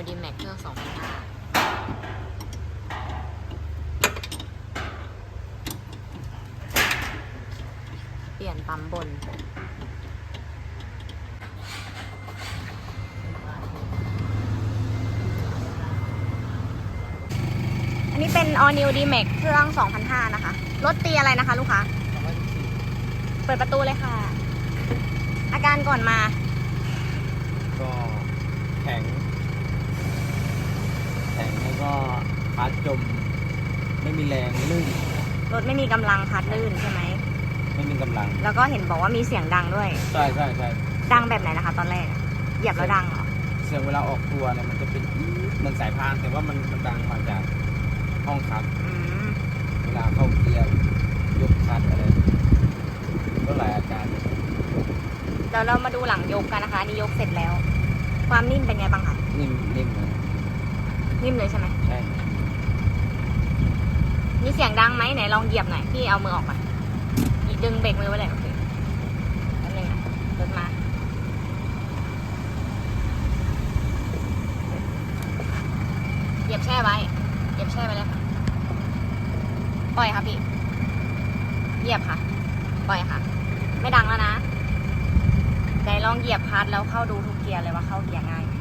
New D Max เครื่อง2,500เปลี่ยนปั๊มบน อันนี้เป็น All New D Max เครื่อง2,500นะคะ รถตีอะไรนะคะ ลูกค้า เปิดประตูเลยค่ะ อาการก่อนมา ก็แข็ง แข็งแล้วก็ พัดจม ไม่มีแรงลื่นรถไม่มีกำลังพัดลื่นใช่ไหม ไม่มีกำลัง แล้วก็เห็นบอกว่ามีเสียงดังด้วย ใช่ใช่ใช่ดังแบบไหนนะคะ ตอนแรกอะเหยียบแล้วดังเหรอ เสียงเวลาออกตัวเนี่ยมันจะเป็นเหมันสายพานแต่ว่ามันมันดังมาจากห้องคัดอืม เวลาเข้าเกียร์ยกคัดอะไรก็หลายอาการเดี๋ยวเรามาดูหลังยกกันนะคะอันนี่ยกเสร็จแล้ว ความนิ่มเป็นไงบ้างคะ นิ่มนิ่มเลยนิ่มเลยใช่ไหม ใช่ มีเสียงดังไหมไหนลองเหยียบหน่อยพี่เอามือออกมาดึงเบรกมือไว้เลยโอเคแป๊บนึงนะรถมาเหยียบแช่ไว้เหยียบแช่ไว้เลยค่ะปล่อยค่ะพี่เหยียบค่ะ ปล่อยค่ะ ไม่ดังแล้วนะไหนลองเหยียบคลัดแล้วเข้าดูทุกเกียร์เลยว่าเข้าเกียร์ง่ายไหม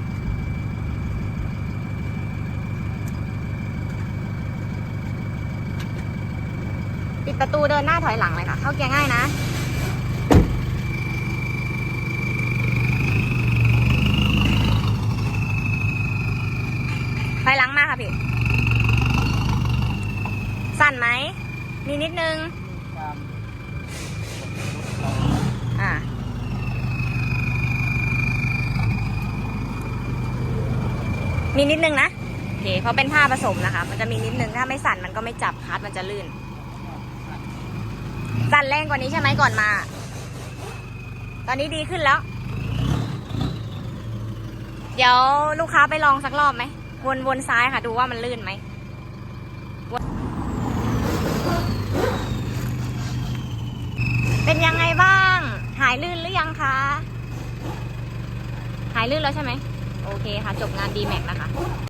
ปิดประตูเดินหน้าถอยหลังเลยค่ะ เข้าเกียร์ง่ายนะถอยหลังมาค่ะพี่ สั่นไหม มีนิดนึงมอ่ามีนิดนึงนะโอเคเพราะเป็นผ้าผสมนะคะ มันจะมีนิดนึง ถ้าไม่สั่นมันก็ไม่จับคัดมันจะลื่น สั่นแรงกว่านี้ใช่ไหมก่อนมา ตอนนี้ดีขึ้นแล้ว เดี๋ยวลูกค้าไปลองสักรอบไหม วนวนซ้ายค่ะ ดูว่ามันลื่นไหมเป็นยังไงบ้าง หายลื่นหรือยังคะ หายลื่นแล้วใช่ไหม โอเคค่ะ จบงาน D Max นะคะ